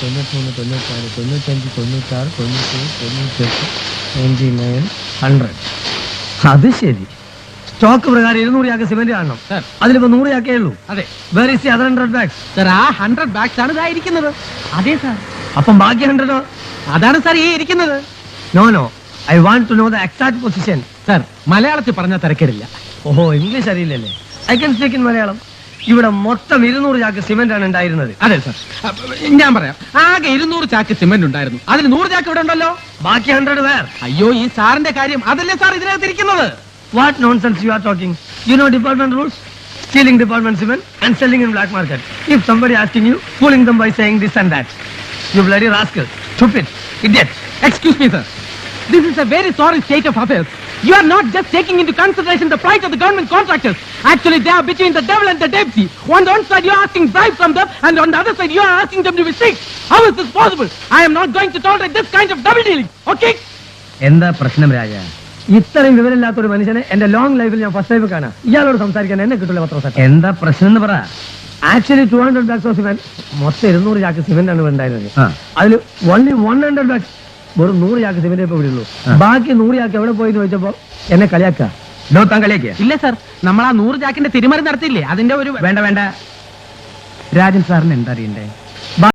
തൊണ്ണൂറ്റിമൂന്ന് തൊണ്ണൂറ്റാറ് തൊണ്ണൂറ്റഞ്ച് തൊണ്ണൂറ്റാറ് തൊണ്ണൂറ്റേഴ് തൊണ്ണൂറ്റെട്ട് നയന്റി നയൻ ഹൺഡ്രഡ് അത് ശരി സ്റ്റോക്ക് പ്രകാരം ഇരുന്നൂറ് ചാക്ക് സിമെന്റ് കാണണം. അതിലിപ്പോ നൂറ് ചാക്കേ ഉള്ളൂ അതെ where is other hundred bags sir ആ ഹൺഡ്രഡ് ബാഗ്സ് ആണ് ഇതായിരിക്കുന്നത് അതെ സാർ അപ്പം ബാക്കി ഹൺഡ്രഡോ അതാണ് സാർ ഈ ഇരിക്കുന്നത് no no I want to know the exact position sir മലയാളത്തിൽ പറഞ്ഞാൽ തിരക്കിടില്ല ഓഹോ English അറിയില്ലല്ലേ I can speak in Malayalam ഇവിടെ മൊത്തം ഇരുന്നൂറ് ചാക്ക് സിമെന്റ് ആണ് ഉണ്ടായിരുന്നത്. അതെ സർ ഞാൻ പറയാം. ആകെ ഇരുന്നൂറ് ചാക്ക് സിമെന്റ് ഉണ്ടായിരുന്നു. അതിൽ നൂറ് ചാക്ക് ഇവിടെ ഉണ്ടല്ലോ? ബാക്കി ഹൺഡ്രഡ് വേർ അയ്യോ ഈ സാറിന്റെ കാര്യം അതല്ലേ സാർ ഇതിനകത്ത് ഇരിക്കുന്നത് what nonsense you are talking you know department rules stealing department cement and selling in black market if somebody asking you fooling them by saying this and that you bloody rascal stupid, idiot Excuse me, sir. This is a very sorry state of affairs. You are not just taking into consideration the plight of the government contractors. Actually, they are between the devil and the deep sea. On the one side, you are asking bribe from them, and on the other side, you are asking them to be sick. How is this possible? I am not going to tolerate this kind of double dealing. Okay? എന്താ പ്രശ്നം രാജ ഇത്രയും വിവരമില്ലാത്ത ഒരു മനുഷ്യനെ എന്റെ long ലൈഫിൽ ഞാൻ first time കാണാം ഇയാളോട് സംസാരിക്കാൻ എന്നെ കിട്ടില്ല പത്ര എന്താ പ്രശ്നം എന്ന് പറ actually two hundred bags of cement മൊത്തം ഇരുന്നൂറ് ചാക്ക് സിമെന്റ് ആണ് ഉണ്ടായിരുന്നത് അതിൽ ഓൺലി വൺ ഹൺഡ്രഡ് ബാഗ്സ് വെറും നൂറ് ചാക്ക് സിമെന്റ് ഇപ്പൊ വിടുള്ളൂ. ബാക്കി നൂറ് ചാക്ക് എവിടെ പോയി എന്ന് ചോദിച്ചപ്പോ എന്നെ കളിയാക്ക. താൻ കളിയാക്കിയ? ഇല്ല സർ. നമ്മൾ ആ നൂറ് ചാക്കിന്റെ തിരിമറി നടത്തിയില്ലേ? അതിന്റെ ഒരു വേണ്ട വേണ്ട. രാജൻ സാറിന് എന്താ അറിയണ്ടേ?